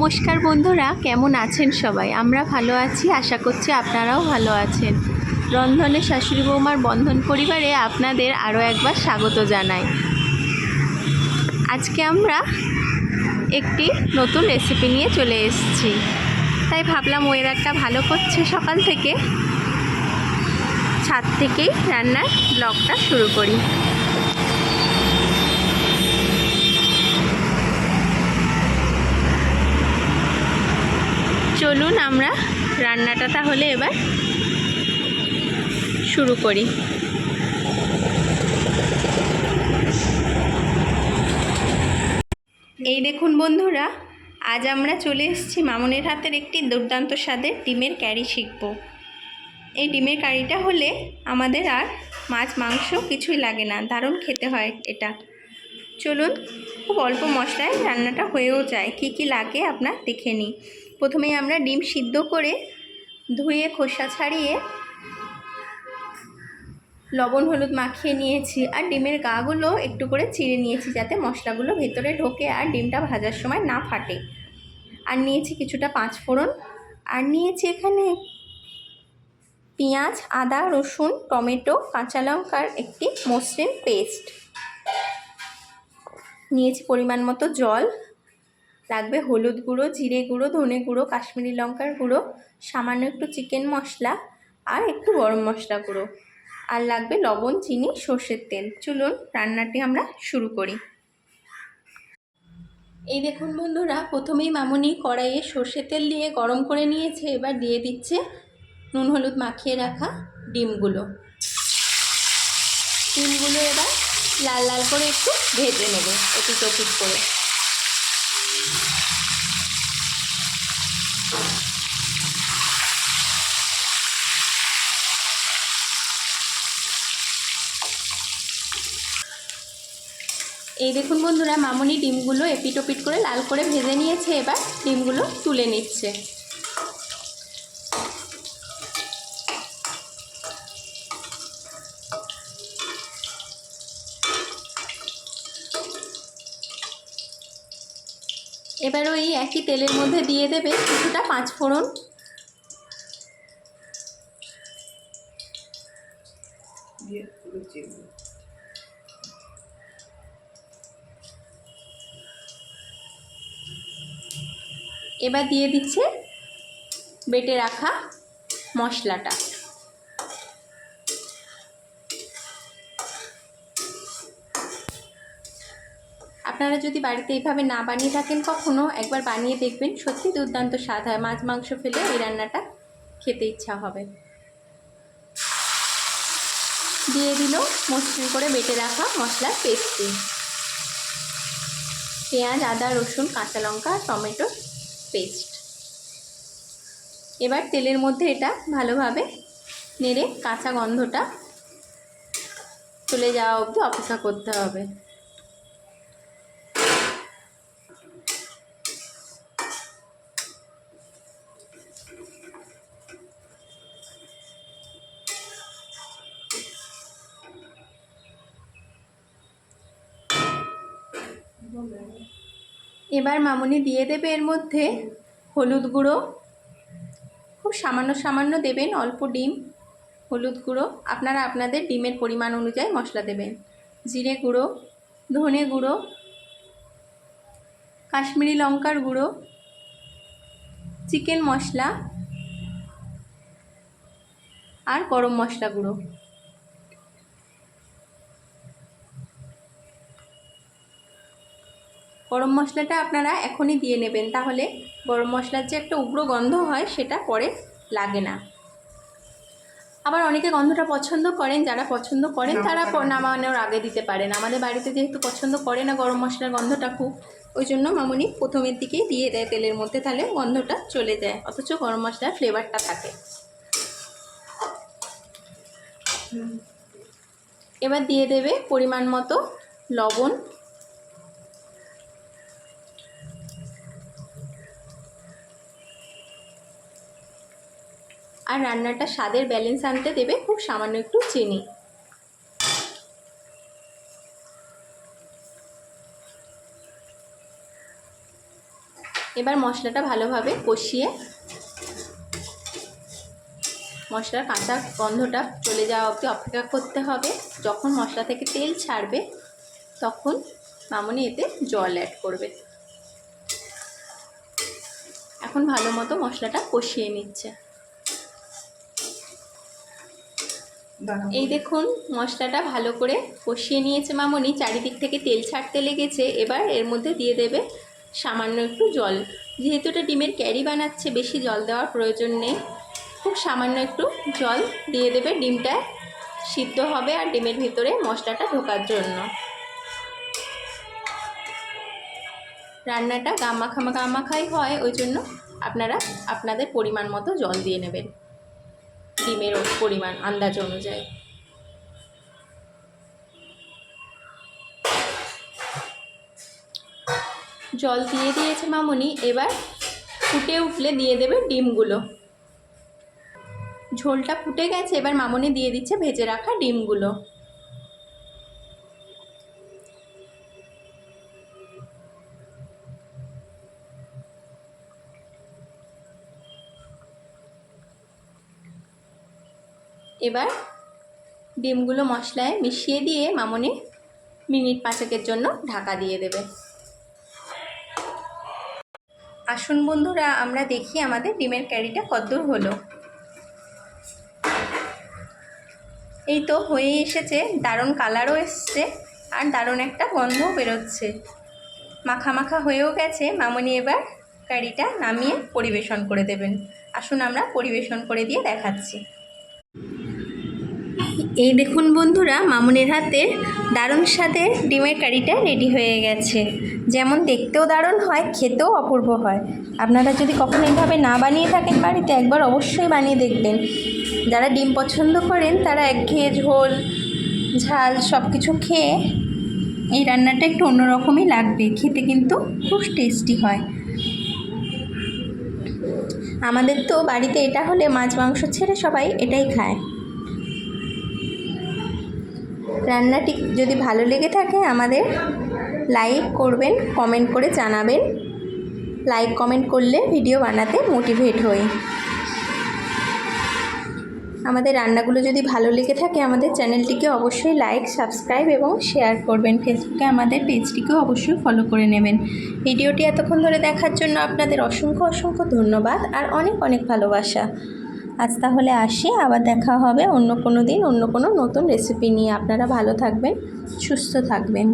নমস্কার বন্ধুরা, কেমন আছেন সবাই? আমরা ভালো আছি, আশা করছি আপনারাও ভালো আছেন। রন্ধনে শাশুড়ি বৌমার বন্ধন পরিবারে আপনাদের আরও একবার স্বাগত জানাই। আজকে আমরা একটি নতুন রেসিপি নিয়ে চলে এসেছি। তাই ভাবলাম ওয়েদারটা ভালো করছে সকাল থেকে। ছাদ থেকেই রান্নার ব্লগটা শুরু করি। চলুন আমরা রান্নাটা তাহলে এবার শুরু করি। এই দেখুন বন্ধুরা, আজ আমরা চলে এসেছি মামনের হাতের একটি দুর্দান্ত স্বাদের ডিমের ক্যারি শিখব। এই ডিমের কারিটা হলে আমাদের আর মাছ, মাংস কিছুই লাগে না, দারুণ খেতে হয় এটা। চলুন, খুব অল্প মশলায় রান্নাটা হয়েও যায়, কি কি লাগে আপনার দেখে নিই। প্রথমেই আমরা ডিম সিদ্ধ করে ধুয়ে খোসা ছাড়িয়ে লবণ, হলুদ মাখিয়ে নিয়েছি আর ডিমের গাগুলো একটু করে চিড়ে নিয়েছি যাতে মশলাগুলো ভেতরে ঢোকে আর ডিমটা ভাজার সময় না ফাটে। আর নিয়েছি কিছুটা পাঁচ ফোড়ন। আর নিয়েছি এখানে পেঁয়াজ, আদা, রসুন, টমেটো, কাঁচা লঙ্কার একটি মসৃণ পেস্ট। নিয়েছি পরিমাণ মতো জল। লাগবে হলুদ গুঁড়ো, জিরে গুঁড়ো, ধনে গুঁড়ো, কাশ্মীরি লঙ্কার গুঁড়ো, সামান্য একটু চিকেন মশলা আর একটু গরম মশলা গুঁড়ো। আর লাগবে লবণ, চিনি, সর্ষের তেল। চলুন রান্নাটি আমরা শুরু করি। এই দেখুন বন্ধুরা, প্রথমেই মামনি কড়াইয়ে সর্ষের তেল দিয়ে গরম করে নিয়েছে, এবার দিয়ে দিচ্ছে নুন হলুদ মাখিয়ে রাখা ডিমগুলো। ডিমগুলো এবার লাল লাল করে একটু ভেজে নেবে এটি টপিট করে। এই দেখুন বন্ধুরা, মামুনি ডিমগুলো এপিট ওপিট করে লাল করে ভেজে নিয়েছে এবার, ডিমগুলো তুলে নিচ্ছে। এবার ওই একই তেলের মধ্যে দিয়ে দেবে কিছুটা পাঁচ ফোড়ন। এবার দিয়ে দিচ্ছে বেটে রাখা মশলাটা। আপনারা যদি বাড়িতে এইভাবে না বানিয়ে থাকেন কখনো, একবার বানিয়ে দেখবেন সত্যি দুর্দান্ত স্বাদ হয়। মাছ, মাংস ফেলে এই রান্নাটা খেতে ইচ্ছা হবে। দিয়ে দিল মসৃণ করে বেটে রাখা মশলার পেস্টটি। পেঁয়াজ, আদা, রসুন, কাঁচা লঙ্কা, টমেটো পেস্ট এবার তেলের মধ্যে এটা ভালোভাবে নেড়ে কাঁচা গন্ধটা চলে যাওয়া অবধি অপেক্ষা করতে হবে। এবার মামুনি দিয়ে দেবে এর মধ্যে হলুদ গুঁড়ো। খুব সামান্য সামান্য দেবেন, অল্প ডিম, হলুদ গুঁড়ো। আপনারা আপনাদের ডিমের পরিমাণ অনুযায়ী মশলা দেবেন। জিরে গুঁড়ো, ধনে গুঁড়ো, কাশ্মীরি লঙ্কার গুঁড়ো, চিকেন মশলা আর গরম মশলা গুঁড়ো। গরম মশলাটা আপনারা এখনই দিয়ে নেবেন। তাহলে গরম মশলার যে একটা উগ্র গন্ধ হয় সেটা পরে লাগে না। আবার অনেকে গন্ধটা পছন্দ করেন যারা পছন্দ করেন তারা নামানোর আগে দিতে পারেন। আমাদের বাড়িতে যেহেতু পছন্দ করে না গরম মশলার গন্ধটা খুব ওই জন্য মামুনি প্রথমের দিকেই দিয়ে দেয় তেলের মধ্যে তাহলে গন্ধটা চলে যায় অথচ গরম মশলার ফ্লেভারটা থাকে। এবার দিয়ে দেবে পরিমাণ মতো লবণ আর রান্নাটা স্বাদের ব্যালেন্স আনতে দেবে খুব সামান্য একটু চিনি। এবার মশলাটা ভালোভাবে কষিয়ে মশলার কাঁচা গন্ধটা চলে যাওয়া অবধি অপেক্ষা করতে হবে। যখন মশলা থেকে তেল ছাড়বে, তখন মামনি এতে জল অ্যাড করবে। এখন ভালো মতো মশলাটা কষিয়ে নিচ্ছে। এই দেখুন মশলাটা ভালো করে কষিয়ে নিয়েছে মামনি। চারিদিক থেকে তেল ছাড়তে লেগেছে। এবার এর মধ্যে দিয়ে দেবে সামান্য একটু জল। যেহেতু এটা ডিমের ক্যারি বানাচ্ছে বেশি জল দেওয়ার প্রয়োজন নেই। খুব সামান্য একটু জল দিয়ে দেবে। ডিমটা সিদ্ধ হবে আর ডিমের ভিতরে মশলাটা ঢোকার জন্য। রান্নাটা গামাখা গামাখাই হয়। ওই জন্য আপনারা আপনাদের পরিমাণ মতো জল দিয়ে নেবেন। ডিমের পরিমাণ, আন্দাজ অনুযায়ী। জল দিয়ে দিয়েছে মামনি, এবার ফুটে উঠলে দিয়ে দেবে ডিমগুলো। ঝোলটা ফুটে গেছে, এবার মামনি দিয়ে দিচ্ছে ভেজে রাখা ডিমগুলো। এবার ডিমগুলো মশলায় মিশিয়ে দিয়ে মামনি মিনিট পাঁচেকের জন্য ঢাকা দিয়ে দেবে। আসুন বন্ধুরা, আমরা দেখি আমাদের ডিমের ক্যারিটা কদ্দূর হলো। এই তো হয়ে এসেছে, দারুণ কালারও এসছে আর দারুণ একটা গন্ধও বেরোচ্ছে। মাখা মাখা হয়েও গেছে, মামনি এবার কারিটা নামিয়ে পরিবেশন করে দেবেন। আসুন আমরা পরিবেশন করে দিয়ে দেখাচ্ছি। এই দেখুন বন্ধুরা, মামুনের হাতে দারুণ স্বাদের ডিমের কারিটা রেডি হয়ে গেছে। যেমন দেখতেও দারুণ হয়, খেতেও অপূর্ব হয়। আপনারা যদি কখনো এইভাবে না বানিয়ে থাকেন বাড়িতে, একবার অবশ্যই বানিয়ে দেখবেন। যারা ডিম পছন্দ করেন, তারা একঘেয়ে ঝোল ঝাল সব কিছু খেয়ে এই রান্নাটা একটু অন্যরকমই লাগবে। খেতে কিন্তু খুব টেস্টি হয়। আমাদের তো বাড়িতে এটা হলে মাছ, মাংস ছেড়ে সবাই এটাই খায়। রান্নাটি যদি ভালো লেগে থাকে আমাদের লাইক করবেন কমেন্ট করে জানাবেন। লাইক কমেন্ট করলে ভিডিও বানাতে মোটিভেট হই। আমাদের রান্নাগুলো যদি ভালো লেগে থাকে আমাদের চ্যানেলটিকে অবশ্যই লাইক সাবস্ক্রাইব এবং শেয়ার করবেন। ফেসবুকে আমাদের পেজটিকেও অবশ্যই ফলো করে নেবেন। ভিডিওটি এতক্ষণ ধরে দেখার জন্য আপনাদের অসংখ্য অসংখ্য ধন্যবাদ আর অনেক অনেক ভালোবাসা। আজ তাহলে আসি, আবার দেখা হবে অন্য কোনো দিন, অন্য কোনো নতুন রেসিপি নিয়ে। আপনারা ভালো থাকবেন, সুস্থ থাকবেন।